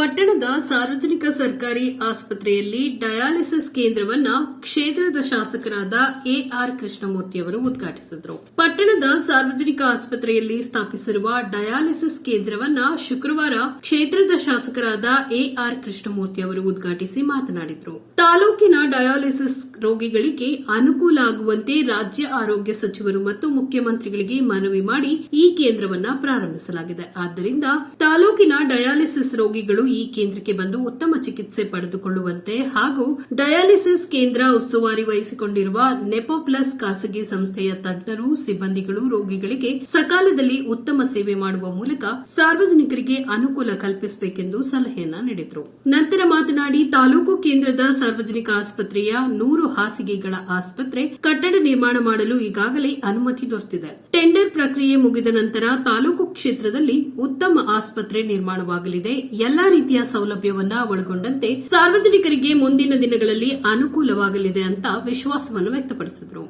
ಪಟ್ಟಣದ ಸಾರ್ವಜನಿಕ ಸರ್ಕಾರಿ ಆಸ್ಪತ್ರೆಯಲ್ಲಿ ಡಯಾಲಿಸಿಸ್ ಕೇಂದ್ರವನ್ನ ಕ್ಷೇತ್ರದ ಶಾಸಕರಾದ ಎಆರ್ ಕೃಷ್ಣಮೂರ್ತಿ ಅವರು ಉದ್ಘಾಟಿಸಿದರು. ಪಟ್ಟಣದ ಸಾರ್ವಜನಿಕ ಆಸ್ಪತ್ರೆಯಲ್ಲಿ ಸ್ಥಾಪಿಸಿರುವ ಡಯಾಲಿಸಿಸ್ ಕೇಂದ್ರವನ್ನ ಶುಕ್ರವಾರ ಕ್ಷೇತ್ರದ ಶಾಸಕರಾದ ಎಆರ್ ಕೃಷ್ಣಮೂರ್ತಿ ಅವರು ಉದ್ಘಾಟಿಸಿ ಮಾತನಾಡಿದರು. ತಾಲೂಕಿನ ಡಯಾಲಿಸಿಸ್ ರೋಗಿಗಳಿಗೆ ಅನುಕೂಲ ಆಗುವಂತೆ ರಾಜ್ಯ ಆರೋಗ್ಯ ಸಚಿವರು ಮತ್ತು ಮುಖ್ಯಮಂತ್ರಿಗಳಿಗೆ ಮನವಿ ಮಾಡಿ ಈ ಕೇಂದ್ರವನ್ನ ಪ್ರಾರಂಭಿಸಲಾಗಿದೆ. ಆದ್ದರಿಂದ ತಾಲೂಕಿನ ಡಯಾಲಿಸಿಸ್ ರೋಗಿಗಳು ಈ ಕೇಂದ್ರಕ್ಕೆ ಬಂದು ಉತ್ತಮ ಚಿಕಿತ್ಸೆ ಪಡೆದುಕೊಳ್ಳುವಂತೆ ಹಾಗೂ ಡಯಾಲಿಸಿಸ್ ಕೇಂದ್ರ ಉಸ್ತುವಾರಿ ವಹಿಸಿಕೊಂಡಿರುವ ನೆಪೋಪ್ಲಸ್ ಖಾಸಗಿ ಸಂಸ್ಥೆಯ ತಜ್ಞರು, ಸಿಬ್ಬಂದಿಗಳು, ರೋಗಿಗಳಿಗೆ ಸಕಾಲದಲ್ಲಿ ಉತ್ತಮ ಸೇವೆ ಮಾಡುವ ಮೂಲಕ ಸಾರ್ವಜನಿಕರಿಗೆ ಅನುಕೂಲ ಕಲ್ಪಿಸಬೇಕೆಂದು ಸಲಹೆಯನ್ನ ನೀಡಿದರು. ನಂತರ ಮಾತನಾಡಿ, ತಾಲೂಕು ಕೇಂದ್ರದ ಸಾರ್ವಜನಿಕ ಆಸ್ಪತ್ರೆಯ ನೂರು ಹಾಸಿಗೆಗಳ ಆಸ್ಪತ್ರೆ ಕಟ್ಟಡ ನಿರ್ಮಾಣ ಮಾಡಲು ಈಗಾಗಲೇ ಅನುಮತಿ ದೊರೆತಿದೆ. ಟೆಂಡರ್ ಪ್ರಕ್ರಿಯೆ ಮುಗಿದ ನಂತರ ತಾಲೂಕು ಕ್ಷೇತ್ರದಲ್ಲಿ ಉತ್ತಮ ಆಸ್ಪತ್ರೆ ನಿರ್ಮಾಣವಾಗಲಿದೆ. ಎಲ್ಲಾ ರೀತಿಯ ಸೌಲಭ್ಯವನ್ನ ಒಳಗೊಂಡಂತೆ ಸಾರ್ವಜನಿಕರಿಗೆ ಮುಂದಿನ ದಿನಗಳಲ್ಲಿ ಅನುಕೂಲವಾಗಲಿದೆ ಅಂತ ವಿಶ್ವಾಸವನ್ನು ವ್ಯಕ್ತಪಡಿಸಿದರು.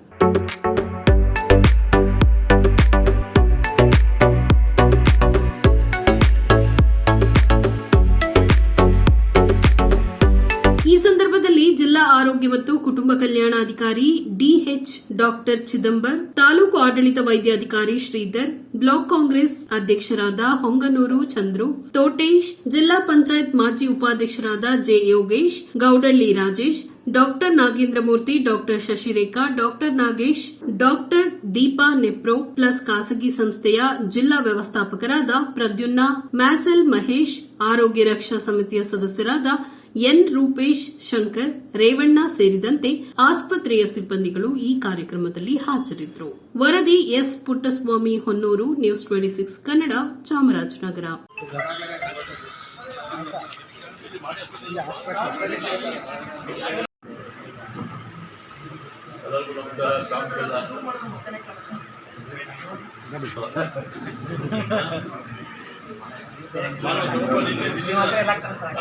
ಜಿಲ್ಲಾ ಆರೋಗ್ಯ ಮತ್ತು ಕುಟುಂಬ ಕಲ್ಯಾಣಾಧಿಕಾರಿ ಡಿಎಚ್ ಡಾಕ್ಟರ್ ಚಿದಂಬರ್, ತಾಲೂಕು ಆಡಳಿತ ವೈದ್ಯಾಧಿಕಾರಿ ಶ್ರೀಧರ್, ಬ್ಲಾಕ್ ಕಾಂಗ್ರೆಸ್ ಅಧ್ಯಕ್ಷರಾದ ಹೊಂಗನೂರು ಚಂದ್ರು, ತೋಟೇಶ್, ಜಿಲ್ಲಾ ಪಂಚಾಯತ್ ಮಾಜಿ ಉಪಾಧ್ಯಕ್ಷರಾದ J Yogesh, Goudalli Rajesh, doctor Nagendra Murthy doctor Shashirekha, doctor Nagesh, doctor Deepa Nephro, Plus ಖಾಸಗಿ ಸಂಸ್ಥೆಯ ಜಿಲ್ಲಾ ವ್ಯವಸ್ಥಾಪಕರಾದ ಪ್ರದ್ಯುನ್ನ ಮ್ಯಾಸೆಲ್ ಮಹೇಶ್, ಆರೋಗ್ಯ ರಕ್ಷಾ ಸಮಿತಿಯ ಸದಸ್ಯರಾದ ಎನ್ ರೂಪೇಶ್ ಶಂಕರ್ ರೇವಣ್ಣ ಸೇರಿದಂತೆ ಆಸ್ಪತ್ರೆಯ ಸಿಬ್ಬಂದಿಗಳು ಈ ಕಾರ್ಯಕ್ರಮದಲ್ಲಿ ಹಾಜರಿದ್ದರು. ವರದಿ S Puttaswamy Honnur news twenty six Kannada Chamarajanagar.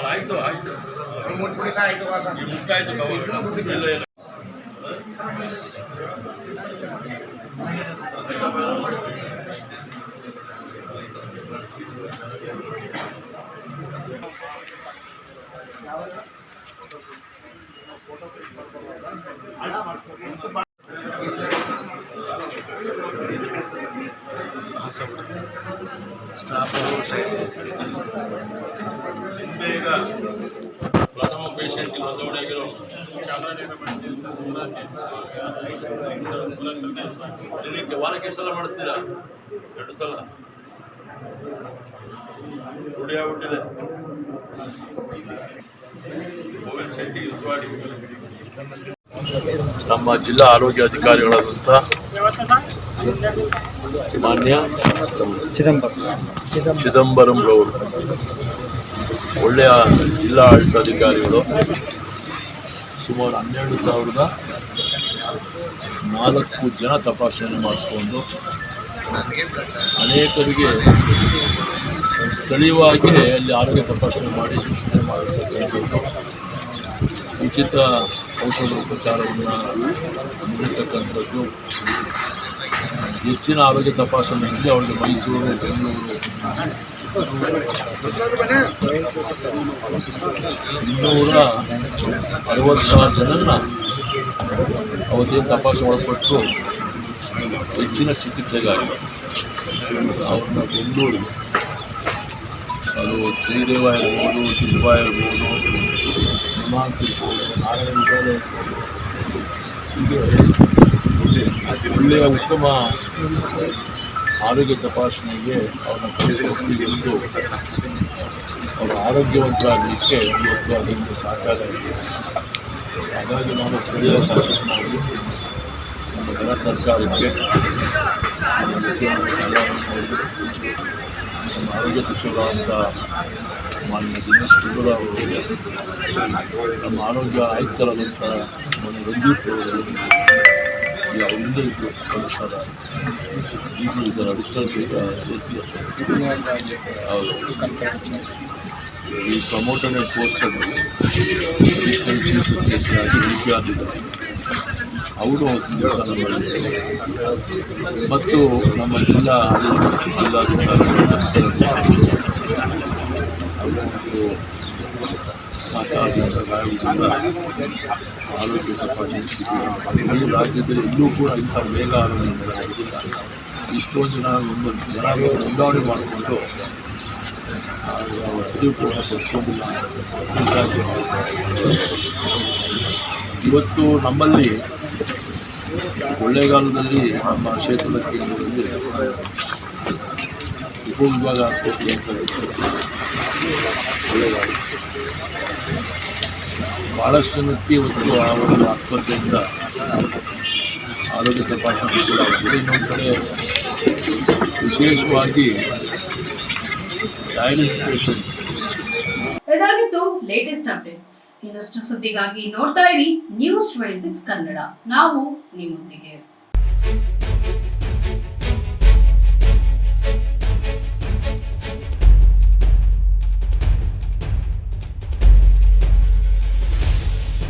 ಆಯ್ತು ಆಯ್ತು ಈ ಮುಕ್ಕಾಯ್ತು ಕವರ್. ಈಗ ಪ್ರಥಮ ಪೇಷಂಟ್ ಚಾಮರಾಜನಗರ ದಿನಕ್ಕೆ ವಾರಕ್ಕೆ ಎಷ್ಟು ಸಲ ಮಾಡಿಸ್ತೀರಾ? ಎರಡು ಸಲ. ರೂಢಿ ಆಗ್ಬಿಟ್ಟಿದೆ. ಗೋವಿಂದ್ ಶೆಟ್ಟಿ ಇಸ್ವಾಡಿ ನಮ್ಮ ಜಿಲ್ಲಾ ಆರೋಗ್ಯ ಅಧಿಕಾರಿಗಳಾದಂಥ ಮಾನ್ಯ ಚಿದಂಬರಂ. ರವರು ಒಳ್ಳೆಯ ಜಿಲ್ಲಾ ಆಡಳಿತಾಧಿಕಾರಿಗಳು ಸುಮಾರು ಹನ್ನೆರಡು ಸಾವಿರದ ನಾಲ್ಕು ಜನ ತಪಾಸಣೆ ಮಾಡಿಸ್ಕೊಂಡು ಅನೇಕರಿಗೆ ಸ್ಥಳೀಯವಾಗಿ ಅಲ್ಲಿ ಆರೋಗ್ಯ ತಪಾಸಣೆ ಮಾಡಿ ಶಿಕ್ಷಣ ಮಾಡಿರ್ತಕ್ಕಂಥದ್ದು ಉಚಿತ ಔಷಧ ಉಪಚಾರವನ್ನು ನೀಡತಕ್ಕಂಥದ್ದು ಹೆಚ್ಚಿನ ಆರೋಗ್ಯ ತಪಾಸಣೆ ಇದೆ ಅವರಿಗೆ ಮೈಸೂರು, ಬೆಂಗಳೂರು. ಇನ್ನೂರ ಸಾವಿರ ಜನನ್ನ ಅವತ್ತೇನು ತಪಾಸಣೆ ಒಳಪಟ್ಟು ಹೆಚ್ಚಿನ ಚಿಕಿತ್ಸೆಗಾಗಿ ಅವ್ರನ್ನ ಬೆಂಗಳೂರು ಅದು ಶ್ರೀದೇವ ಇರ್ಬೋದು ಶಿಲ್ವ ಇರ್ಬೋದು ನಿಮಾನ್ಸ್ ಇರ್ಬೋದು ನಾರಾಯಣ ಇರ್ಬೋದು ಹೀಗೆ ಒಳ್ಳೆಯ ಉತ್ತಮ ಆರೋಗ್ಯ ತಪಾಸಣೆಗೆ ಅವ್ರನ್ನ ಕಳಿಸ್ಕೊಡ್ತೀವಿ ಎಂದು ಅವರು ಆರೋಗ್ಯವಂತರಾಗಲಿಕ್ಕೆ ಇವತ್ತು ಅದರಿಂದ ಸಾಕಾಗ ಹಾಗಾಗಿ ನಾನು ಸ್ಥಳೀಯ ಶಾಸಕನಾಗಿ ನಮ್ಮ ಜನ ಸರ್ಕಾರಕ್ಕೆ ನಮ್ಮ ಆರೋಗ್ಯ ಸಚಿವರಾದಂಥ ಮಾನ್ಯ ದಿನೇಶ್ ಗುಂಡೂರಾವ್ ಅವರಿಗೆ ನಮ್ಮ ಆರೋಗ್ಯ ಆಯುಕ್ತರಾದಂಥ ಮೊನ್ನೆ ರಂಜಿತ್ ಅವರು ಈ ಅವರಿಂದ ಇದು ನಡೆಸ್ತಾರೆ ಈಗ ಈ ಪ್ರಮೋಟನೆ ಪೋಸ್ಟನ್ನು ಅವರು ದೇವಸ್ಥಾನ ಮಾಡಿದ್ದಾರೆ ಮತ್ತು ನಮ್ಮ ಜಿಲ್ಲಾ ಜಿಲ್ಲಾಧಿಕಾರಿಗಳು ಆರೋಗ್ಯ ಈ ರಾಜ್ಯದಲ್ಲಿ ಇನ್ನೂ ಕೂಡ ಇಂಥ ಆರೋಗ್ಯ ನಡೆದಿಲ್ಲ ಇಷ್ಟೊಂದು ಜನ ಒಂದು ಜನ ನೋಂದಣಿ ಮಾಡಿಕೊಂಡು ಕೂಡ ಪಡಿಸ್ಕೊಂಡಿಲ್ಲ ಹೀಗಾಗಿ ಇವತ್ತು ನಮ್ಮಲ್ಲಿ ಕೊಳ್ಳೇಗಾಲದಲ್ಲಿ ನಮ್ಮ ಕ್ಷೇತ್ರದ ಕೇಂದ್ರದಲ್ಲಿ ಉಪವಿಭಾಗ ಆಸ್ಪತ್ರೆ ಅಂತ ಭಾಳಷ್ಟು ಜನಕ್ಕೆ ಇವತ್ತು ಆ ಒಂದು ಆಸ್ಪತ್ರೆಯಿಂದ ಆರೋಗ್ಯ ತಪಾಸಣೆ ಕೂಡ ಇನ್ನೊಂದು ಕಡೆ ವಿಶೇಷವಾಗಿ ಡಯಾಲಿಸಿಸ್ ಪೇಷಂಟ್ ಇದಾಗಿತ್ತು ಲೇಟೆಸ್ಟ್ ಅಪ್ಡೇಟ್ಸ್ ಇನ್ನಷ್ಟು ಸುದ್ದಿಗಾಗಿ ನೋಡ್ತಾ ಇರಿ ನ್ಯೂಸ್ ಟ್ವೆಂಟಿ ಸಿಕ್ಸ್ ಕನ್ನಡ. ನಾವು ನಿಮ್ಮೊಂದಿಗೆ.